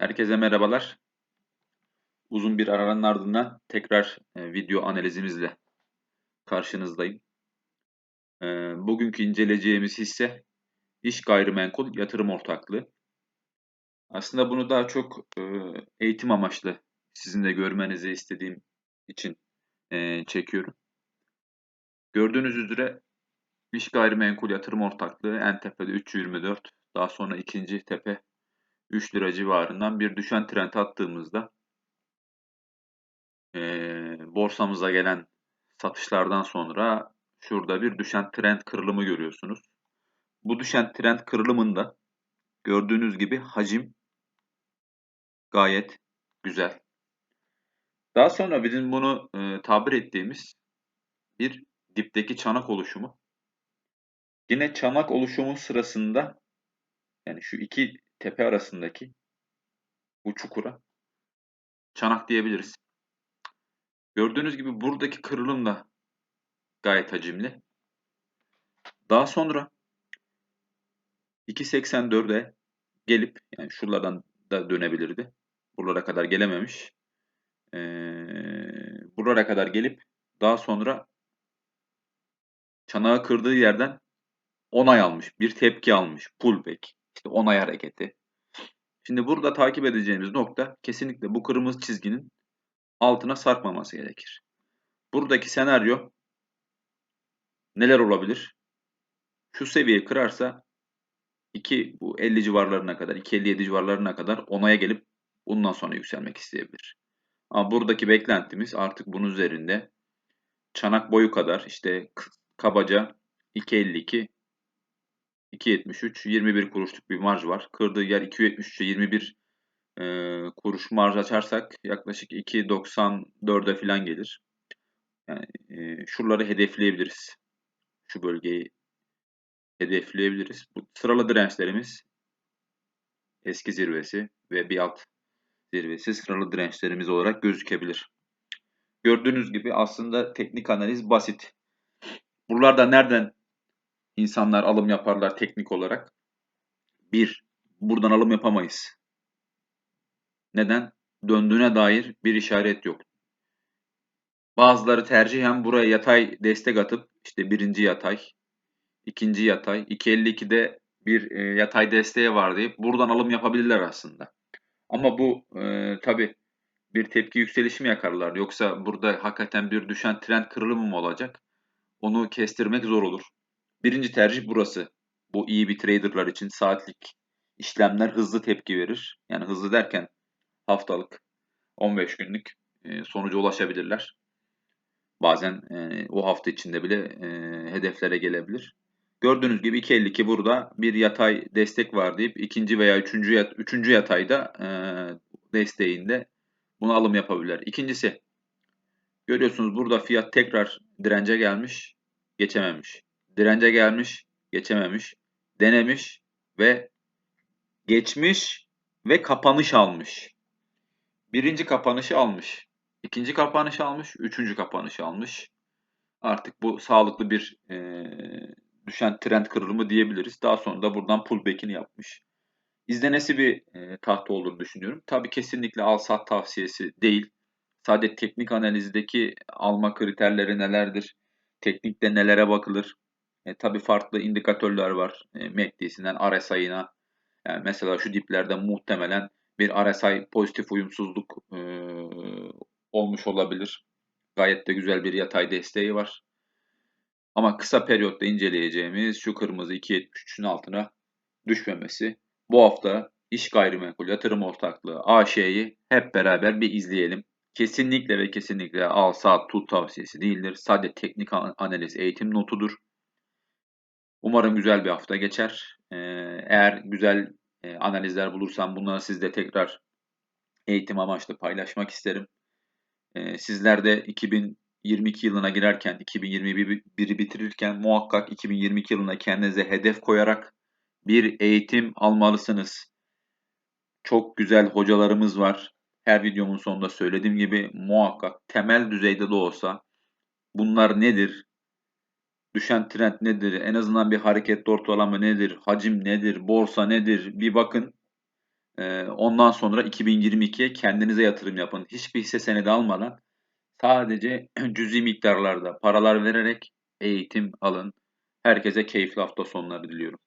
Herkese merhabalar. Uzun bir aranın ardından tekrar e, video analizimizle karşınızdayım. E, bugünkü inceleyeceğimiz hisse iş gayrimenkul yatırım ortaklığı. Aslında bunu daha çok e, eğitim amaçlı sizin de görmenizi istediğim için çekiyorum. Gördüğünüz üzere iş gayrimenkul yatırım ortaklığı en tepede 324, daha sonra ikinci tepe 3 lira civarından bir düşen trend attığımızda e, borsamıza gelen satışlardan sonra şurada bir düşen trend kırılımı görüyorsunuz. Bu düşen trend kırılımında gördüğünüz gibi hacim gayet güzel. Daha sonra bizim bunu e, tabir ettiğimiz bir dipteki çanak oluşumu. Yine çanak oluşumu sırasında yani şu iki tepe arasındaki bu çukura çanak diyebiliriz. Gördüğünüz gibi buradaki kırılım da gayet hacimli. Daha sonra 2.84'e gelip yani şuralardan da dönebilirdi. Buralara kadar gelememiş. Ee, buralara kadar gelip daha sonra çanağı kırdığı yerden onay almış. Bir tepki almış. Pullback. İşte onay hareketi. Şimdi burada takip edeceğimiz nokta kesinlikle bu kırmızı çizginin altına sarkmaması gerekir. Buradaki senaryo neler olabilir? Şu seviyeyi kırarsa 2 bu 50 civarlarına kadar 2.57 civarlarına kadar onaya gelip bundan sonra yükselmek isteyebilir. Ama buradaki beklentimiz artık bunun üzerinde çanak boyu kadar işte kabaca 2.52 2.73 21 kuruşluk bir marj var. Kırdığı yer 2.73'e 21 e, kuruş marj açarsak yaklaşık 2.94'e falan gelir. Yani e, şuraları hedefleyebiliriz. Şu bölgeyi hedefleyebiliriz. Bu sıralı dirençlerimiz eski zirvesi ve bir alt zirvesi sıralı dirençlerimiz olarak gözükebilir. Gördüğünüz gibi aslında teknik analiz basit. Buralarda nereden insanlar alım yaparlar teknik olarak? Bir, buradan alım yapamayız. Neden? Döndüğüne dair bir işaret yok. Bazıları tercihen buraya yatay destek atıp işte birinci yatay, ikinci yatay, 2.52'de bir e, yatay desteği var deyip buradan alım yapabilirler aslında. Ama bu e, tabi bir tepki yükselişi mi yakarlar yoksa burada hakikaten bir düşen trend kırılımı mı olacak? Onu kestirmek zor olur. Birinci tercih burası. Bu iyi bir traderlar için saatlik işlemler hızlı tepki verir. Yani hızlı derken haftalık 15 günlük e, sonuca ulaşabilirler. Bazen e, o hafta içinde bile e, hedeflere gelebilir. Gördüğünüz gibi 2.52 burada bir yatay destek var deyip ikinci veya üçüncü, yat, üçüncü yatayda desteğinde bunu alım yapabilirler. İkincisi görüyorsunuz burada fiyat tekrar dirence gelmiş geçememiş. Dirence gelmiş geçememiş. Denemiş ve geçmiş ve kapanış almış. Birinci kapanışı almış. ikinci kapanış almış. Üçüncü kapanış almış. Artık bu sağlıklı bir e, düşen trend kırılımı diyebiliriz. Daha sonra da buradan pullback'ini yapmış. İzlenesi bir e, tahta olur düşünüyorum. Tabi kesinlikle al sat tavsiyesi değil. Sadece teknik analizdeki alma kriterleri nelerdir? Teknikte nelere bakılır? E, tabii farklı indikatörler var. E, MACD'sinden RSI'ına. Yani mesela şu diplerde muhtemelen bir RSI pozitif uyumsuzluk e, olmuş olabilir. Gayet de güzel bir yatay desteği var. Ama kısa periyotta inceleyeceğimiz şu kırmızı 2.73'ün altına düşmemesi. Bu hafta iş gayrimenkul yatırım ortaklığı AŞ'yi hep beraber bir izleyelim. Kesinlikle ve kesinlikle al saat tut tavsiyesi değildir. Sadece teknik analiz eğitim notudur. Umarım güzel bir hafta geçer. Ee, eğer güzel e, analizler bulursam bunları sizle tekrar eğitim amaçlı paylaşmak isterim. E, sizler de 2022 yılına girerken, 2021'i bitirirken muhakkak 2022 yılına kendinize hedef koyarak bir eğitim almalısınız. Çok güzel hocalarımız var. Her videomun sonunda söylediğim gibi muhakkak temel düzeyde de olsa bunlar nedir? Düşen trend nedir? En azından bir hareketli ortalama nedir? Hacim nedir? Borsa nedir? Bir bakın. Ee, ondan sonra 2022'ye kendinize yatırım yapın. Hiçbir hisse senedi almadan sadece cüzi miktarlarda paralar vererek eğitim alın. Herkese keyifli hafta sonları diliyorum.